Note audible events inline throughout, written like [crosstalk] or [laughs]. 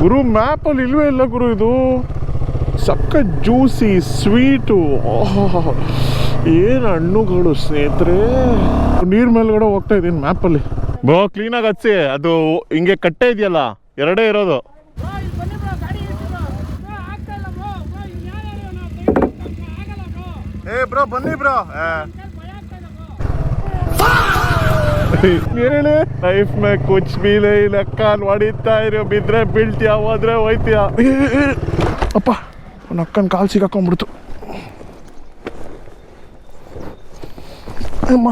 ಗುರು ಮ್ಯಾಪಲ್ಲಿ ಇಲ್ವೇ ಇಲ್ಲ ಗುರು ಇದು? ಸಕ್ಕ ಜ್ಯೂಸಿ ಸ್ವೀಟು ಏನು ಹಣ್ಣುಗಳು ಸ್ನೇಹಿತರೆ? ನೀರ್ ಮೇಲ್ಗಡೆ ಹೋಗ್ತಾ ಇದ್ದೀನಿ ಮ್ಯಾಪಲ್ಲಿ ಬೋ ಕ್ಲೀನಾಗಿ ಹಚ್ಚಿ ಅದು ಹಿಂಗೆ ಕಟ್ಟೆ ಇದೆಯಲ್ಲ, ಎರಡೇ ಇರೋದು. ಬ್ರೋ ಇಲ್ಲಿ ಬನ್ನಿ ಬ್ರೋ ಲೈಫ್ ಮೇ ಕುಚ್ ಬೀಲೆ ಲೆಕ್ಕ ಹೊಡಿತಾ ಇರೋ. ಬಿದ್ರೆ ಬೀಳ್ತೀಯ, ಹೋದ್ರೆ ಹೋಯ್ತೀಯ. ಅಪ್ಪ ನನ್ನ ಅಕ್ಕನ ಕಾಲು ಸಿಗಾಕೊಂಡ್ಬಿಡ್ತು ಅಮ್ಮ.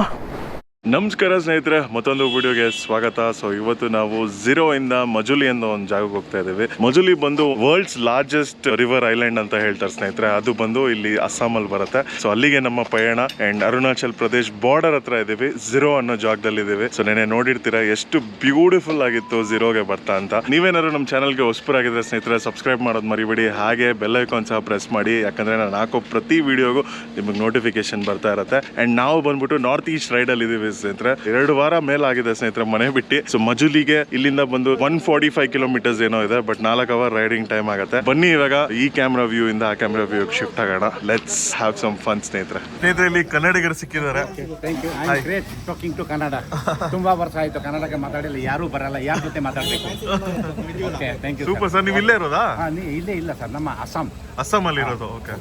ನಮಸ್ಕಾರ ಸ್ನೇಹಿತರೆ, ಮತ್ತೊಂದು ವಿಡಿಯೋಗೆ ಸ್ವಾಗತ. ಸೊ ಇವತ್ತು ನಾವು ಝೀರೋ ಇಂದ ಮಜುಲಿ ಅನ್ನೋ ಒಂದು ಜಾಗಕ್ಕೆ ಹೋಗ್ತಾ ಇದ್ದೀವಿ. ಮಜುಲಿ ಬಂದು ವರ್ಲ್ಡ್ಸ್ ಲಾರ್ಜೆಸ್ಟ್ ರಿವರ್ ಐಲ್ಯಾಂಡ್ ಅಂತ ಹೇಳ್ತಾರೆ ಸ್ನೇಹಿತರೆ. ಅದು ಬಂದು ಇಲ್ಲಿ ಅಸ್ಸಾಮಲ್ಲಿ ಬರುತ್ತೆ. ಸೊ ಅಲ್ಲಿಗೆ ನಮ್ಮ ಪಯಣ ಅಂಡ್ ಅರುಣಾಚಲ್ ಪ್ರದೇಶ್ ಬಾರ್ಡರ್ ಹತ್ರ ಇದ್ದೀವಿ. ಝೀರೋ ಅನ್ನೋ ಜಾಗದಲ್ಲಿ ಇದ್ದೀವಿ. ಸೊ ನೆನೆ ನೋಡಿರ್ತೀರಾ, ಎಷ್ಟು ಬ್ಯೂಟಿಫುಲ್ ಆಗಿತ್ತು ಝೀರೋಗೆ ಬರ್ತಾ ಅಂತ. ನೀವೇನಾದ್ರು ನಮ್ಮ ಚಾನಲ್ಗೆ ಹೊಸಬರಾಗಿದ್ರೆ ಸ್ನೇಹಿತರೆ ಸಬ್ಸ್ಕ್ರೈಬ್ ಮಾಡೋದು ಮರಿಬೇಡಿ. ಹಾಗೆ ಬೆಲ್ ಐಕಾನ್ ಸಹ ಪ್ರೆಸ್ ಮಾಡಿ. ಯಾಕಂದ್ರೆ ನಾನು ಹಾಕೋ ಪ್ರತಿ ವಿಡಿಯೋಗೂ ನಿಮಗೆ ನೋಟಿಫಿಕೇಶನ್ ಬರ್ತಾ ಇರುತ್ತೆ. ಅಂಡ್ ನಾವು ಬಂದ್ಬಿಟ್ಟು ನಾರ್ತ್ ಈಸ್ಟ್ ರೈಡ್ ಅಲ್ಲಿ ಇದೀವಿ ಸ್ನೇಹಿತರೆ. ಎರಡು ವಾರ ಮೇಲಾಗಿದೆ ಸ್ನೇಹಿತರೆ ಮನೆ ಬಿಟ್ಟು. ಸೊ ಮಜುಲಿಗೆ ಇಲ್ಲಿಂದ ಬಂದು ಒನ್ ಫಾರ್ಟಿ ಫೈವ್ ಕಿಲೋಮೀಟರ್ಸ್ ಏನೋ ಇದೆ ಬಟ್ ನಾಲ್ಕು ಅವರ್ ರೈಡಿಂಗ್ ಟೈಮ್ ಆಗುತ್ತೆ. ಬನ್ನಿ ಇವಾಗ ಈ ಕ್ಯಾಮ್ರಾ ವ್ಯೂ ಇಂದ ಆ ಕ್ಯಾಮ್ರಾ ವ್ಯೂ ಶಿಫ್ಟ್ ಆಗೋಣ. ಲೆಟ್ಸ್ ಹ್ಯಾವ್ ಸಮ್ ಫನ್ ಸ್ನೇಹಿತರೆ. ಸ್ನೇಹಿತರೆ ಇಲ್ಲಿ ಕನ್ನಡಿಗರು ಸಿಕ್ಕಿದ್ದಾರೆ. Thank you I great talking to Kannada ತುಂಬಾ ವರ್ಷ ಆಯ್ತು ಕನ್ನಡಕ್ಕೆ ಮಾತಾಡಿಲ್ಲ. ಯಾರು ಬರಲ್ಲ. ಯಾರ ಜೊತೆ ಮಾತಾಡಬೇಕು? Okay thank you super sir ನೀವು ಇಲ್ಲೇ ಇರೋದಾ? ಇಲ್ಲೇ ಇಲ್ಲ ಸರ್ ನಮ್ಮ ಅಸ್ಸಾಂ. ಅಸ್ಸಾಂ ಅಲ್ಲಿ ಇರೋದು ಓಕೆ.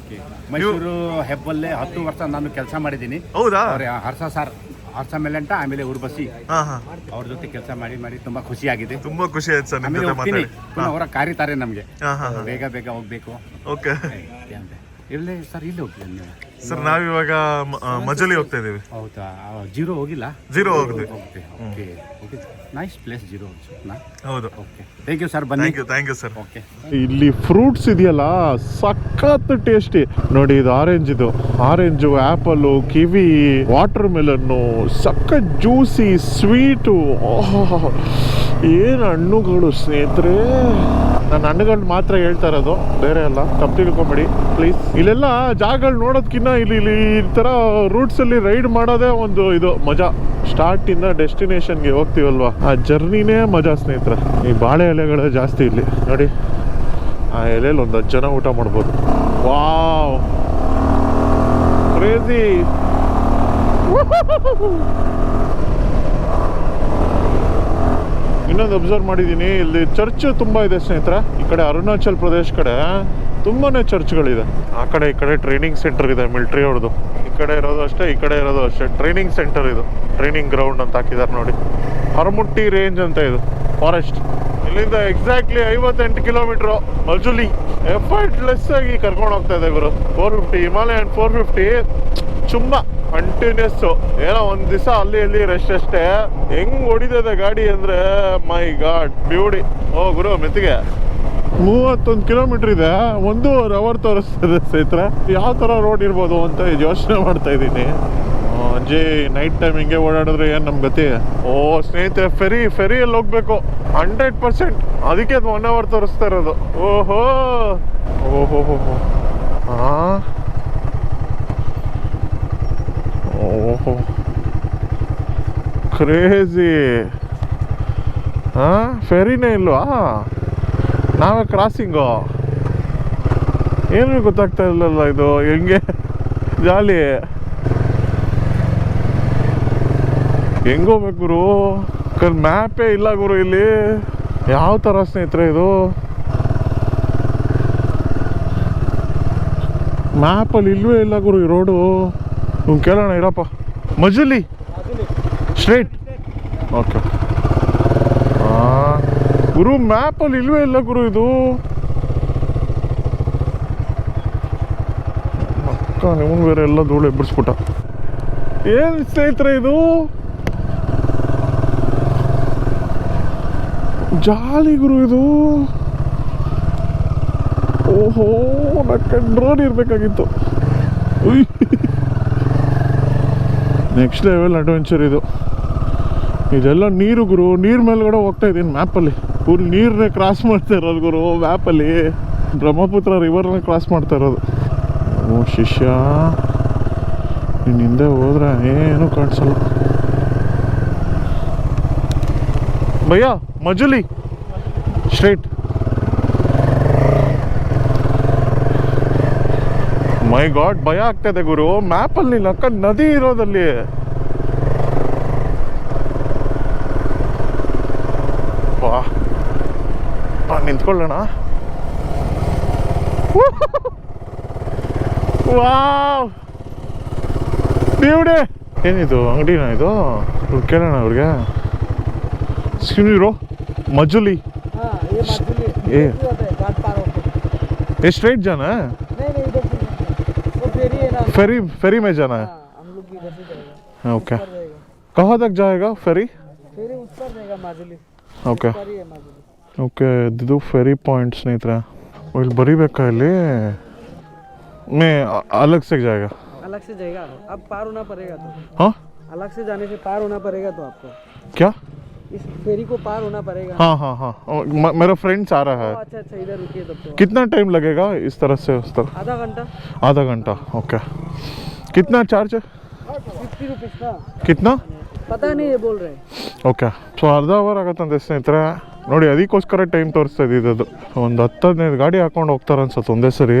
ಮೈಸೂರು ಹೆಬ್ಬಲ್ಲೇ ಹತ್ತು ವರ್ಷ ನಾನು ಕೆಲಸ ಮಾಡಿದ್ದೀನಿ. ಹೌದಾ? ಹರ್ಷ ಸರ್ ಹರ್ಷ ಅಂತ ಆಮೇಲೆ ಉರ್ಬಸಿ ಹಾ ಹಾ. ಅವ್ರ ಜೊತೆ ಕೆಲಸ ಮಾಡಿ ಮಾಡಿ ತುಂಬಾ ಖುಷಿ ಆಗಿದೆ ತುಂಬಾ ಖುಷಿ ಆಯ್ತು ಸರ್ ನಿಮ್ ಆಮೇಲೆ ಜೊತೆ ಹೋಗ್ತೀನಿ. ಮಾತಾಡಿ. ಪುನಃ ಅವರ ಕಾರಿತಾರೆ ನಮಗೆ. ಹಾ ಹಾ ಬೇಗ ಬೇಗ ಹೋಗ್ಬೇಕು. ಓಕೆ. ಇಲ್ಲೇ ಸರ್ ಇಲ್ಲಿ ಹೋಗ್ತೀನಿ ನೀವು? ಸರ್ ನಾವಿವಾಗ ಮಜಲಿ ಹೋಗ್ತಾ ಇದೀವಿ ಹೌದಾ? ಜೀರೋ ಹೋಗಿಲ್ಲ? ಜೀರೋ ಹೋಗಿದೆ. Okay okay okay. Nice place zero ಹೌದು. ಓಕೆ. ಥ್ಯಾಂಕ್ ಯು ಸರ್ ಬನ್ನಿ. Thank you thank you sir okay. ಇಲ್ಲಿ ಫ್ರೂಟ್ಸ್ ಇದೆಯಲ್ಲ ಸಖತ್ ಟೇಸ್ಟಿ ನೋಡಿ ಇದು ಆರೆಂಜ್ ಇದು. Orange apple kiwi watermelon ಸಖತ್ ಜ್ಯೂಸಿ ಸ್ವೀಟು ಏನು ಹಣ್ಣುಗಳು ಸ್ನೇಹಿತರೆ? ನನ್ನ ಹಣ್ಣುಗಳು ಮಾತ್ರ ಹೇಳ್ತಾ ಇರೋದು, ಬೇರೆ ಅಲ್ಲ. ತಪ್ಪು ತಿಳ್ಕೊಂಬೇಡಿ ಪ್ಲೀಸ್ ಇಲ್ಲೆಲ್ಲ ಜಾಗಗಳು ನೋಡೋದ್ಕಿನ್ನ ಇಲ್ಲಿ ಇಲ್ಲಿ ಈ ಥರ ರೂಟ್ಸಲ್ಲಿ ರೈಡ್ ಮಾಡೋದೇ ಒಂದು ಇದು, ಮಜಾ. ಸ್ಟಾರ್ಟ್ ಇಂದ ಡೆಸ್ಟಿನೇಷನ್ಗೆ ಹೋಗ್ತೀವಲ್ವಾ? ಆ ಜರ್ನಿನೇ ಮಜಾ ಸ್ನೇಹಿತರೆ. ಈ ಬಾಳೆ ಎಲೆಗಳು ಜಾಸ್ತಿ ಇಲ್ಲಿ. ನೋಡಿ, ಆ ಎಲೆಯಲ್ಲಿ ಒಂದು ಹತ್ತು ಜನ ಊಟ ಮಾಡ್ಬೋದು. ವಾವ್! ಕ್ರೇಜಿ ಇನ್ನೊಂದು ಅಬ್ಸರ್ವ್ ಮಾಡಿದ್ದೀನಿ, ಇಲ್ಲಿ ಚರ್ಚ್ ತುಂಬ ಇದೆ ಸ್ನೇಹಿತರೆ. ಈ ಕಡೆ ಅರುಣಾಚಲ್ ಪ್ರದೇಶ್ ಕಡೆ ತುಂಬಾನೇ ಚರ್ಚ್ಗಳಿದೆ ಆ ಕಡೆ, ಈ ಕಡೆ ಟ್ರೈನಿಂಗ್ ಸೆಂಟರ್ ಇದೆ ಮಿಲ್ಟ್ರಿ ಅವ್ರದ್ದು ಈ ಕಡೆ ಇರೋದು ಅಷ್ಟೇ, ಈ ಕಡೆ ಇರೋದು ಅಷ್ಟೇ. ಟ್ರೈನಿಂಗ್ ಸೆಂಟರ್ ಇದು. ಟ್ರೈನಿಂಗ್ ಗ್ರೌಂಡ್ ಅಂತ ಹಾಕಿದ್ದಾರೆ ನೋಡಿ. ಹರಮುಟ್ಟಿ ರೇಂಜ್ ಅಂತ ಇದು ಫಾರೆಸ್ಟ್ ಇಲ್ಲಿಂದ ಎಕ್ಸಾಕ್ಟ್ಲಿ ಐವತ್ತೆಂಟು ಕಿಲೋಮೀಟ್ರು ಮಜುಲಿ ಎಫರ್ಟ್ಲೆಸ್ ಆಗಿ ಕರ್ಕೊಂಡು ಹೋಗ್ತಾ ಇದೆ ಗುರು. Four fifty Himalayan four fifty ಚುಮ್ಮ continues ಏನೋ ಒಂದ್ ದಿವಸ ಅಲ್ಲಿ ಇಲ್ಲಿ ರೆಸ್ಟ್ ಅಷ್ಟೇ. ಹೆಂಗ್ ಹೊಡಿತದೆ ಗಾಡಿ ಅಂದ್ರೆ ಮೈ ಗಾಡ್ ಬ್ಯೂಟಿ ಓ ಗುರು, ಮೆತ್ತಿಗೆ. ಮೂವತ್ತೊಂದು ಕಿಲೋಮೀಟರ್ ಇದೆ, ಒಂದೂವರೆ ಅವರ್ ತೋರಿಸ್ತದೆ ಸ್ನೇಹಿತರೆ. ಯಾವ ತರ ರೋಡ್ ಇರ್ಬೋದು ಅಂತ ಯೋಚನೆ ಮಾಡ್ತಾ ಇದ್ದೀನಿ. ಅಜ್ಜಿ ನೈಟ್ ಟೈಮ್ ಹಿಂಗೆ ಓಡಾಡಿದ್ರೆ ಏನು ನಮ್ಮ ಗತಿ? ಓ, ಸ್ನೇಹಿತರೆ ಫೆರಿ ಫೆರಿಯಲ್ಲಿ ಹೋಗ್ಬೇಕು. ಹಂಡ್ರೆಡ್ ಪರ್ಸೆಂಟ್ ಅದಕ್ಕೆ ಅದು ಒನ್ ಅವರ್ ತೋರಿಸ್ತಾ ಇರೋದು. ಓಹೋ. ಓಹೋ ಹಾಂ ಓಹೋ. ಕ್ರೇಜಿ ಹಾಂ ಫೆರಿನೇ ಇಲ್ವಾ? ನಾವೇ ಕ್ರಾಸಿಂಗು ಏನು ಗೊತ್ತಾಗ್ತಾ ಇಲ್ಲಲ್ಲ ಇದು? ಹೆಂಗೆ? ಜಾಲಿ? ಹೆಂಗೋಗ್ಬೇಕು ಗುರು? ಮ್ಯಾಪೇ ಇಲ್ಲ ಗುರು ಇಲ್ಲಿ. ಯಾವ ಥರ ಸ್ನೇಹಿತರೆ ಇದು? ಮ್ಯಾಪಲ್ಲಿ ಇಲ್ವೇ ಇಲ್ಲ ಗುರು ಈ ರೋಡು ನೀವು ಕೇಳೋಣ, ಇರಪ್ಪ. ಮಜುಲಿ? ಸ್ಟ್ರೇಟ್ ಓಕೆ ಗುರು ಮ್ಯಾಪಲ್ಲಿ ಇಲ್ವೇ ಇಲ್ಲ ಗುರು ಇದು. ಅಕ್ಕ ನಿಮ್ಮನ್ ಬೇರೆ ಎಲ್ಲ ಧೂಳು ಎಬ್ಬಿಸ್ಬಿಟ್ಟ. ಏನು ಸ್ನೇಹಿತರೆ ಇದು? ಜಾಲಿ ಗುರು ಇದು. ಓಹೋ ನಕ್ಕ ಡ್ರೋನ್ ಇರಬೇಕಾಗಿತ್ತು. ನೆಕ್ಸ್ಟ್ ಲೆವೆಲ್ ಅಡ್ವೆಂಚರ್ ಇದು. ಇದೆಲ್ಲ ನೀರು ಗುರು, ನೀರ್ ಮೇಲ್ಗಡೆ ಹೋಗ್ತಾ ಇದ್ದೀನಿ ಮ್ಯಾಪಲ್ಲಿ ಫುಲ್ ನೀರನ್ನೇ ಕ್ರಾಸ್ ಮಾಡ್ತಾ ಇರೋದು ಗುರು ಮ್ಯಾಪಲ್ಲಿ ಬ್ರಹ್ಮಪುತ್ರ ರಿವರ್ನ ಕ್ರಾಸ್ ಮಾಡ್ತಾ ಇರೋದು. ಓ, ಶಿಷ್ಯ. ನೀನು ಹಿಂದೆ ಹೋದ್ರೆ ಏನು ಕಾಣಿಸಲ್ಲ. ಭಯ್ಯ. ಮಜುಲಿ. ಸ್ಟ್ರೈಟ್ ಮೈ ಗಾಡ್ ಭಯ ಆಗ್ತದೆ ಗುರು. ಮ್ಯಾಪಲ್ಲಿ ಅಕ್ಕ ನದಿ ಇರೋದಲ್ಲಿ. ವಾ. ನಿಂತ್ಕೊಳ್ಳೋಣ. ವಾವ್. ಬ್ಯೂಟಿ ಏನಿದು? ಅಂಗಡಿನ ಇದು? ಕೇಳೋಣ ಅವ್ರಿಗೆ. ಸಿನಿರೋ ಮಜುಲಿ हाँ ये माधुरी ये होता है घाट पार होकर ये स्ट्रेट जाना है नहीं नहीं इधर से- वो फेरी है ना फेरी फेरी में जाना है हाँ हम लोग भी इधर से जाएगा ओके ऊपर रहेगा कहाँ तक जाएगा फेरी फेरी उस पर रहेगा माजुली ಓಕೆ पर ही है माजुली ಓಕೆ ಇದು ಫೆರಿ ಪಾಯಿಂಟ್ ಸ್ನೇಹಿತರೆ ಇಲ್ಲಿ ಬರಿಬೇಕಾ ಇಲ್ಲಿ ಮೇ ಅಲಗ್ से जाएगा अलग से जाएगा अब पार होना पड़ेगा तो हाँ अलग से जाने से पार होना पड़ेगा तो आपको क्या इस फेरी को पार होना पड़ेगा हाँ हाँ हाँ म- मेरा फ्रेंड्स आ रहा ओ, है अच्छा अच्छा इधर रुकिए तब तो कितना टाइम लगेगा इस तरह से उस तरफ आधा घंटा आधा घंटा ओके कितना चार्ज है फिफ्टी रुपीज़ का कितना पता नहीं ये बोल रहे हैं ಓಕೆ ಸೊ ಅರ್ಧ ಅವರ್ ಆಗತ್ತಂತೆ ಸ್ನೇಹಿತರೆ ನೋಡಿ ಅದಕ್ಕೋಸ್ಕರ ಟೈಮ್ ತೋರಿಸ್ತಾ ಇದ್ದಿದ್ದು ಒಂದು ಹತ್ತು ಹದಿನೈದು ಗಾಡಿ ಹಾಕೊಂಡು ಹೋಗ್ತಾರೆ ಅನ್ಸತ್ತೆ ಒಂದೇ ಸರಿ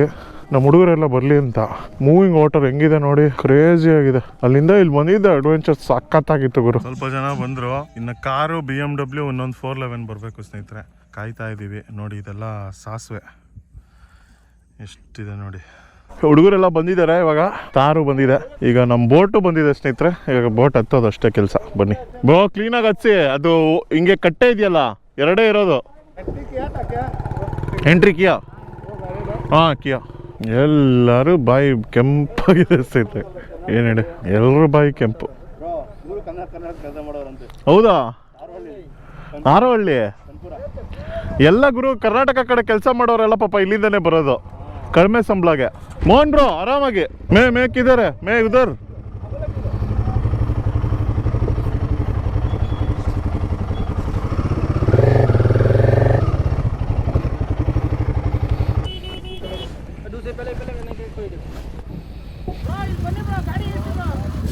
ನಮ್ಮ ಹುಡುಗರೆಲ್ಲ ಬರಲಿ ಅಂತ. ಮೂವಿಂಗ್ ವಾಟರ್ ಹೆಂಗಿದೆ ನೋಡಿ ಕ್ರೇಜಿ ಆಗಿದೆ. ಅಲ್ಲಿಂದ ಇಲ್ಲಿ ಬಂದಿದ್ದೆ ಅಡ್ವೆಂಚರ್ ಸಕ್ಕತ್ತಾಗಿತ್ತು ಗುರು. ಸ್ವಲ್ಪ ಜನ ಬಂದರು. ಇನ್ನು ಕಾರು ಬಿ ಎಂ ಡಬ್ಲ್ಯೂ ಒಂದೊಂದು ಫೋರ್ ಲೆವೆನ್ ಬರಬೇಕು ಸ್ನೇಹಿತರೆ. ಕಾಯ್ತಾ ಇದ್ದೀವಿ ನೋಡಿ ಇದೆಲ್ಲ ಸಾಸಿವೆ. ಎಷ್ಟಿದೆ ನೋಡಿ. ಹುಡುಗರೆಲ್ಲ ಬಂದಿದ್ದಾರೆ ಇವಾಗ. ತಾರು ಬಂದಿದೆ. ಈಗ ನಮ್ಮ ಬೋಟು ಬಂದಿದೆ ಸ್ನೇಹಿತರೆ. ಈಗ ಬೋಟ್ ಹತ್ತೋದು ಅಷ್ಟೇ ಕೆಲಸ. ಬನ್ನಿ. ಬೋ ಕ್ಲೀನಾಗಿ ಹಚ್ಚಿ ಅದು ಹಿಂಗೆ ಕಟ್ಟೆ ಇದೆಯಲ್ಲ ಎರಡೇ ಇರೋದು. Entry Kia. ಹಾಂ ಕಿಯಾ. ಎಲ್ಲರೂ ಬಾಯಿ ಕೆಂಪಾಗಿದೆ ಸಹಿತ ಏನು ಎಲ್ಲರೂ ಬಾಯಿ ಕೆಂಪು. ಹೌದಾ? ಆರೋಹಳ್ಳಿ ಎಲ್ಲ ಗುರು ಕರ್ನಾಟಕ ಕಡೆ ಕೆಲಸ ಮಾಡೋರೆಲ್ಲ ಪಾಪ ಇಲ್ಲಿಂದನೇ ಬರೋದು. ಕಡಿಮೆ ಸಂಬಳಗೆ. ಮೋಹನ್ ಬ್ರೋ ಆರಾಮಾಗಿ. ಮೇ ಮೇಕಿದ್ದಾರೆ ಮೇ ಉದರ್.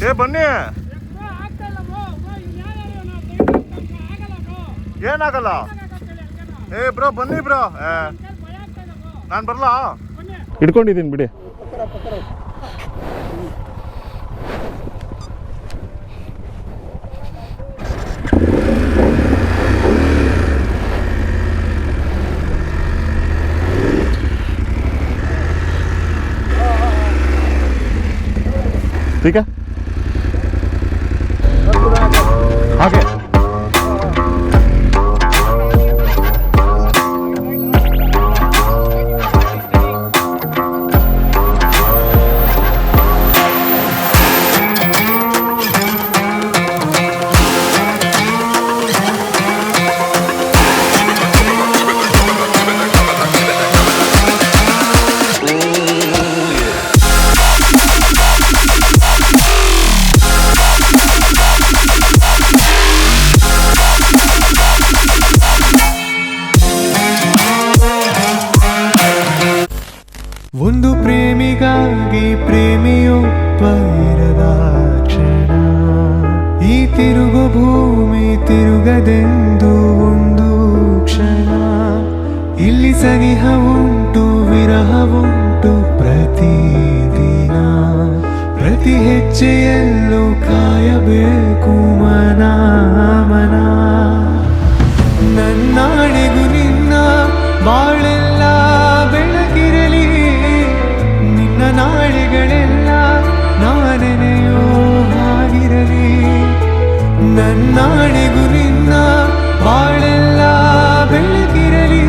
ಆಗಲ್ಲ ಬನ್ನಿ. ಏನಾಗಲ್ಲ? ಏ ಬ್ರೋ ಬನ್ನಿ ಬ್ರೋ. ಏ ನಾನು ಬರಲಾ? ಇಟ್ಕೊಂಡಿದ್ದೀನಿ ಬಿಡಿ. ಈ ತಿರುಗು ಭೂಮಿ ತಿರುಗದೆಂದು ಒಂದು ಕ್ಷಣ. ಇಲ್ಲಿ ಸನಿಹ ಉಂಟು ವಿರಹ ಉಂಟು ಪ್ರತಿದಿನ. ಪ್ರತಿ ಹೆಜ್ಜೆಯಲ್ಲೂ ಕಾಯಬೇಕು ಮನ ಮನ ನನ್ನಾಣೆಗೂ ನಿನ್ನ ಬಾಳೆಲ್ಲ ಬೆಳಕಿರಲಿ.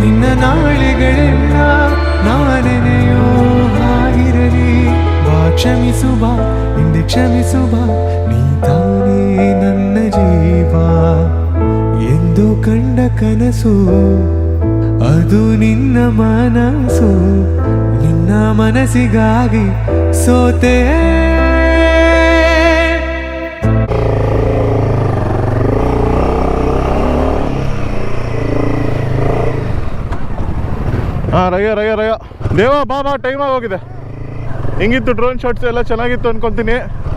ನಿನ್ನ ನಾಳೆಗಳೆಲ್ಲ ನಾನೆನೆಯೋ ಹಾಗಿರಲಿ. ಬಾ, ಕ್ಷಮಿಸು ಬಾ ಹಿಂದೆ ಕ್ಷಮಿಸು ನೀ ತಾನೇ ನನ್ನ ಜೀವ. ಎಂದು ಕಂಡ ಕನಸು, ಅದು ನಿನ್ನ ಮನಸ್ಸು. ನಿನ್ನ ಮನಸ್ಸಿಗಾಗಿ ಸೋತೆ ರಯ್ಯ ರಯ್ಯ ರಯ್ಯ ದೇವ ಬಾಬಾ ಟೈಮ್ ಆಗೋಗಿದೆ. ಹೆಂಗಿತ್ತು ಡ್ರೋನ್ ಶಾಟ್ಸ್ ಎಲ್ಲ ಚೆನ್ನಾಗಿತ್ತು ಅನ್ಕೊಂತೀನಿ.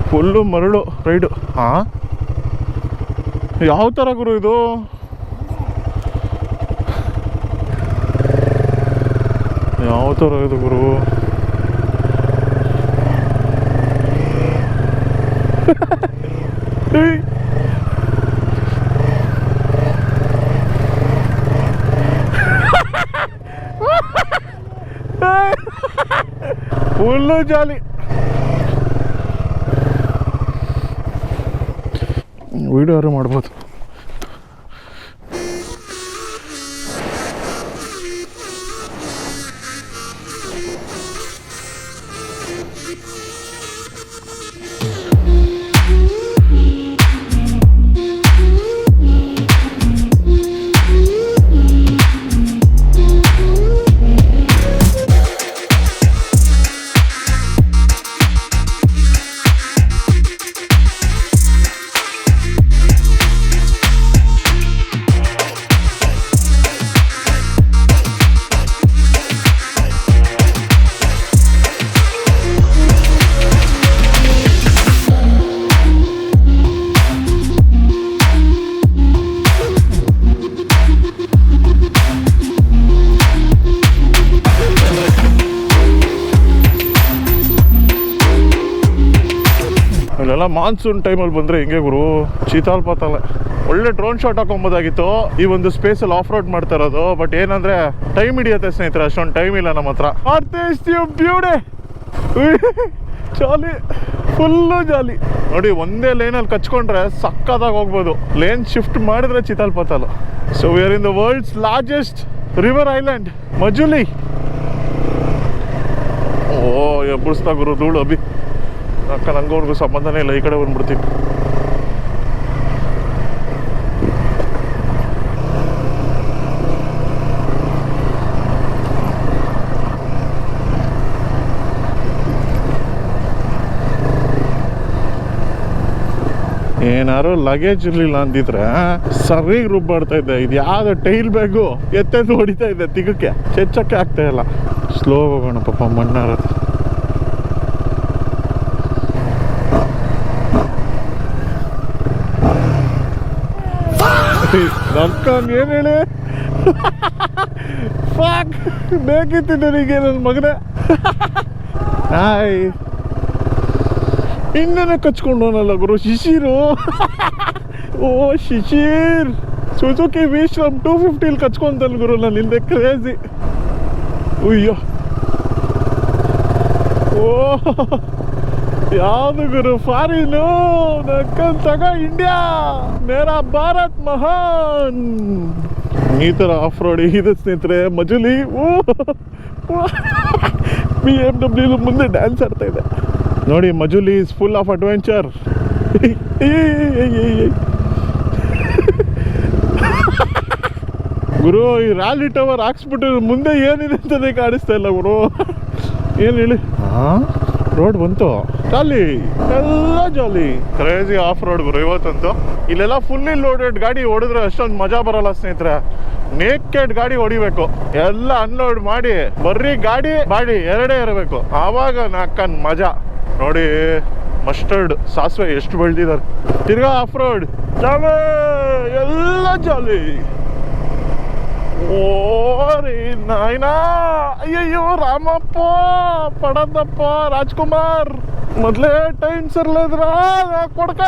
ಫುಲ್ಲು ಮರಳು ರೈಡು ಹಾ ಯಾವ ಥರ ಗುರು ಇದು? ಯಾವ ಥರ ಇದು ಗುರು? [laughs] ಫುಲ್ಲು ಜಾಲಿ. ವೀಡಿಯೋ ಮಾಡ್ಬೋದು. ಇಲ್ಲೆಲ್ಲ ಮಾನ್ಸೂನ್ ಟೈಮಲ್ಲಿ ಬಂದರೆ ಹಿಂಗೆ ಗುರು? ಚೀತಾಲ್ ಪಾತಾಲ ಒಳ್ಳೆ ಡ್ರೋನ್ ಶಾಟ್ ಹಾಕೊಬೋದಾಗಿತ್ತು. ಈ ಒಂದು ಸ್ಪೇಸಲ್ಲಿ ಆಫ್ ರೋಡ್ ಮಾಡ್ತಾ ಇರೋದು. ಬಟ್ ಏನಂದ್ರೆ ಟೈಮ್ ಹಿಡಿಯತ್ತೆ ಸ್ನೇಹಿತರೆ, ಅಷ್ಟೊಂದು ಟೈಮ್ ಇಲ್ಲ ನಮ್ಮ ಹತ್ರ. ಬ್ಯೂಡೆ ಜಾಲಿ ಫುಲ್ಲು ಜಾಲಿ ನೋಡಿ, ಒಂದೇ ಲೈನಲ್ಲಿ ಕಚ್ಕೊಂಡ್ರೆ ಸಕ್ಕತ್ತಾಗಿ ಹೋಗ್ಬೋದು. ಲೇನ್ ಶಿಫ್ಟ್ ಮಾಡಿದ್ರೆ ಚಿತಾಲ್ ಪಾತಾಲ so we are in the world's largest river island Majuli ಓ ಎಬ್ಬರಿಸ್ತಾ ಗುರು, ಧೂಳು ಅಭಿ. ಅಕ್ಕ ನಂಗವ್ರಿಗೂ ಸಂಬಂಧನೇ ಇಲ್ಲ, ಈ ಕಡೆ ಬಂದ್ಬಿಡ್ತೀನಿ. ಏನಾರು ಲಗೇಜ್ ಇರ್ಲಿಲ್ಲ ಅಂದಿದ್ರೆ ಸರಿಗ್ ರುಬ್ಬಾಡ್ತಾ ಇದ್ದೆ. ಇದು ಯಾವ್ದು ಟೈಲ್ ಬ್ಯಾಗು ಎತ್ತೆದ್ದು ಹೊಡಿತಾ ಇದೆ ತಿಗಕ್ಕೆ. ಚೆಚ್ಚಕ್ಕೆ ಆಗ್ತಾ ಇಲ್ಲ. ಸ್ಲೋ ಹೋಗೋಣ ಪಾಪ, ಮಣ್ಣಾರದು. ನಕ್ಕಂಗ್ ಏನ್ ಹೇಳಿ ಫಾಕ್ ಬೇಕಿತ್ತು ನನಗೆ ನನ್ನ ಮಗನೇ. ಹಾಯ್ ಇನ್ನೇನೆ ಕಚ್ಕೊಂಡೋನಲ್ಲ ಗುರು, ಶಿಶಿರು. ಓ, ಶಿಶಿರ್. ಸುಜುಕಿ ವಿಶ್ರಮ್ ಟೂ ಫಿಫ್ಟಿಲಿ ಕಚ್ಕೊಂತಲ್ ಗುರು, ನಾನು ಹಿಂದೆ ಕ್ರೇಜಿ ಅಯ್ಯೋ. ಓ. ಯಾವುದು ಗುರು? ಫಾರಿನು ತಗ ಇಂಡಿಯಾ ಮೇರಾ ಭಾರತ್ ಮಹಾನ್. ಈ ಥರ ಆಫ್ ರೋಡ್ ಇದೆ ಸ್ನೇಹಿತರೆ ಮಜುಲಿ. ಓ ಬಿ ಎಂ ಡಬ್ಲ್ಯೂ ಮುಂದೆ ಡ್ಯಾನ್ಸ್ ಆಡ್ತಾ ಇದೆ. ನೋಡಿ Majuli is full of adventure ಗುರು ಈ ರ್ಯಾಲಿ ಟವರ್ ಹಾಕ್ಸ್ಬಿಟ್ಟು ಮುಂದೆ ಏನಿದೆ ಅಂತಾನೆ ಕಾಣಿಸ್ತಾ ಇಲ್ಲ ಗುರು. ಏನು ಹೇಳಿ? ಹಾಂ ರೋಡ್ ಬಂತು. ಜಾಲಿ ಎಲ್ಲ ಜಾಲಿ ಕ್ರೇಜಿ ಆಫ್ ರೋಡ್ ಗುರು ಇವತ್ತಂತೂ. ಇಲ್ಲೆಲ್ಲ ಫುಲ್ಲಿ ಲೋಡೆಡ್ ಗಾಡಿ ಹೊಡೆದ್ರೆ ಅಷ್ಟೊಂದು ಮಜಾ ಬರಲ್ಲ ಸ್ನೇಹಿತರೆ. ನೇಕೆಡ್ ಗಾಡಿ ಹೊಡಿಬೇಕು. ಎಲ್ಲ ಅನ್ಲೋಡ್ ಮಾಡಿ, ಬರ್ರಿ ಗಾಡಿ, ಬಾಡಿ ಎರಡೇ ಇರಬೇಕು. ಆವಾಗ ನಾಕನ್ ಮಜಾ. ನೋಡಿ ಮಸ್ಟರ್ಡ್ ಸಾಸಿವೆ ಎಷ್ಟು ಬೆಳೆದಿದ್ದಾರೆ ತಿರ್ಗಾ ಆಫ್ ರೋಡ್ ಎಲ್ಲ ಜಾಲಿ ಓರಿ ಅಯ್ಯಯ್ಯೋ, ರಾಮಪ್ಪ, ಪಡದಪ್ಪ, ರಾಜ್ಕುಮಾರ್. ಮೊದ್ಲೇ ಟೈಮ್ ಸರ್ಲದ್ರ ಕೊಡ್ಕ?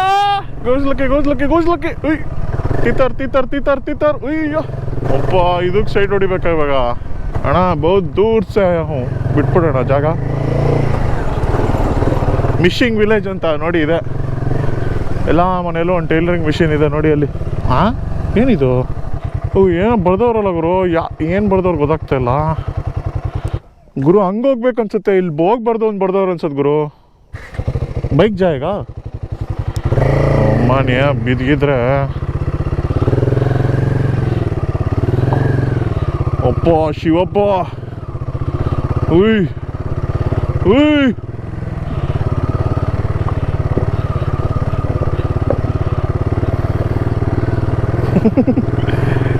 ಗೋಸ್ಲಕ್ಕಿ ಗೋಸ್ಲಕ್ಕಿ ಗೋಸ್ಲಕ್ಕಿ. ಉಯ್, ತಿತ್ತರ್ ತಿತ್ತರ್ ತಿತ್ತರ್ ತಿತ್ತರ್. ಉಯ್ಯೋ. ಒಬ್ಬ ಇದಕ್ಕೆ ಸೈಡ್ ಹೊಡಿಬೇಕ ಇವಾಗ? ಅಣ್ಣ ಬಹುತ್ ದೂರ ಹ್ಞೂ. ಬಿಟ್ಬಿಡೋಣ, ಜಾಗ. ಮಿಷಿಂಗ್ ವಿಲೇಜ್ ಅಂತ ನೋಡಿ ಇದೆ. ಎಲ್ಲ ಮನೆಯಲ್ಲೂ ಒಂದು ಟೈಲರಿಂಗ್ ಮಿಷಿನ್ ಇದೆ ನೋಡಿ ಅಲ್ಲಿ. ಹಾಂ ಏನಿದು? ಓ, ಏನೋ ಬರ್ದವ್ರಲ್ಲ ಗುರು. ಯಾ, ಏನು ಬರ್ದವ್ರು ಗೊತ್ತಾಗ್ತಾ ಇಲ್ಲ. ಗುರು, ಹಂಗೆ ಅನ್ಸುತ್ತೆ ಇಲ್ಲಿ ಹೋಗ್ಬಾರ್ದು ಒಂದು ಬರ್ದವ್ರು ಅನ್ಸತ್ ಗುರು. ಬೈಕ್ ಜಾಯಗ ಅಮ್ಮನೇ ಬಿದ್ಗಿದ್ರೆ ಅಪ್ಪ ಶಿವಪ್ಪ ಉಯ್ ಉಯ್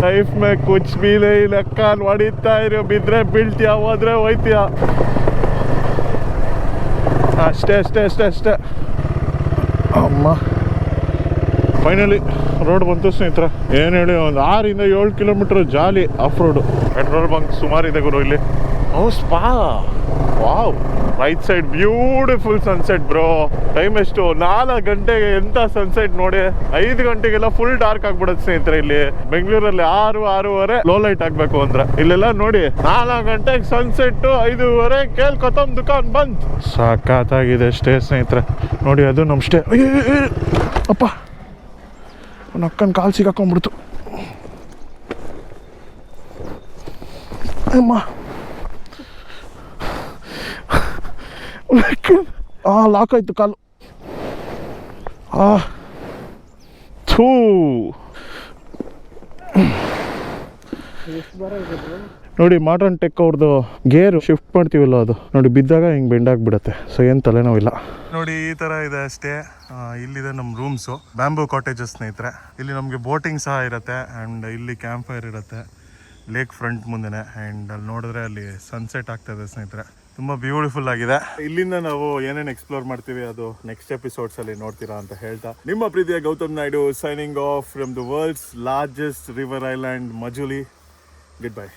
ಲೈಫ್ ಮೇ ಕುಚ್ ಬಿ ನೈ ಲೆಕ್ಕ ಹೊಡಿತಾ ಇರೋ ಬಿದ್ರೆ ಬೀಳ್ತೀಯ ಹೋದ್ರೆ ಹೋಯ್ತೀಯ ಅಷ್ಟೇ ಅಷ್ಟೇ ಅಷ್ಟೇ ಅಷ್ಟೇ ಅಮ್ಮ. ಫೈನಲಿ ರೋಡ್ ಬಂತು ಸ್ನೇಹಿತರ. ಏನು ಹೇಳಿ ಒಂದು ಆರಿಂದ ಏಳು kilometre jolly off road petrol bunk ಸುಮಾರು ಇದೆ ಗುರು ಇಲ್ಲಿ. ಓ spa wow. Right side beautiful sunset bro time ಎಷ್ಟು? ನಾಲ್ಕು ಗಂಟೆಗೆ ಎಂತ ಸನ್ಸೆಟ್ ನೋಡಿ. ಐದು ಗಂಟೆಗೆಲ್ಲ ಫುಲ್ ಡಾರ್ಕ್ ಆಗ್ಬಿಡುತ್ತೆ ಸ್ನೇಹಿತರೆ ಇಲ್ಲಿ. ಬೆಂಗಳೂರಲ್ಲಿ ಆರು, ಆರೂವರೆ ಲೋ ಲೈಟ್ ಆಗ್ಬೇಕು ಅಂದ್ರೆ. ಇಲ್ಲೆಲ್ಲ ನೋಡಿ, ನಾಲ್ಕು ಗಂಟೆಗೆ ಸನ್ಸೆಟ್ ಐದೂವರೆ ಕೇಳ್ ಕೊತ್ತಮ್ ದುಕಾನ್ ಬಂದ್. ಸಾಕಾಗಿದೆ ಸ್ಟೇ ಸ್ನೇಹಿತರೆ. ನೋಡಿ, ಅದು ನಮ್ಮ ಸ್ಟೇ ಅಪ್ಪ. ಅಕ್ಕನ ಕಾಲು ಸಿಗಾಕೊಂಡ್ಬಿಡ್ತು ಅಮ್ಮ. [laughs] ಆ ಲಾಕ್ ಆಯ್ತು ಕಾಲು. ಆ ಥೂ. ನೋಡಿ ಮಾಡ್ರನ್ ಟೆಕ್ ಅವ್ರದ್ದು ಗೇರ್ ಶಿಫ್ಟ್ ಮಾಡ್ತೀವಲ್ಲ ಅದು. ನೋಡಿ, ಬಿದ್ದಾಗ ಹಿಂಗೆ ಬೆಂಡಾಗ್ಬಿಡತ್ತೆ ಸೊ ಏನು ತಲೆನೋವಿಲ್ಲ. ನೋಡಿ, ಈ ಥರ ಇದೆ ಅಷ್ಟೇ. ಇಲ್ಲಿದೆ ನಮ್ಮ ರೂಮ್ಸು ಬ್ಯಾಂಬೂ ಕಾಟೇಜಸ್ ಸ್ನೇಹಿತರೆ. ಇಲ್ಲಿ ನಮಗೆ ಬೋಟಿಂಗ್ ಸಹ ಇರುತ್ತೆ ಆ್ಯಂಡ್ ಇಲ್ಲಿ ಕ್ಯಾಂಪ್ ಫೈರ್ ಇರುತ್ತೆ. ಲೇಕ್ ಫ್ರಂಟ್ ಮುಂದೆನೆ. ಆ್ಯಂಡ್ ಅಲ್ಲಿ ನೋಡಿದ್ರೆ ಅಲ್ಲಿ ಸನ್ಸೆಟ್ ಆಗ್ತದೆ ಸ್ನೇಹಿತರೆ. ತುಂಬ ಬ್ಯೂಟಿಫುಲ್ ಆಗಿದೆ. ಇಲ್ಲಿಂದ ನಾವು ಏನೇನು ಎಕ್ಸ್ಪ್ಲೋರ್ ಮಾಡ್ತೀವಿ ಅದು ನೆಕ್ಸ್ಟ್ ಎಪಿಸೋಡ್ಸ್ ಅಲ್ಲಿ ನೋಡ್ತೀರಾ ಅಂತ ಹೇಳ್ತಾ. ನಿಮ್ಮ ಪ್ರೀತಿಯ Gautam Naidu signing off from the world's largest river island Majuli good bye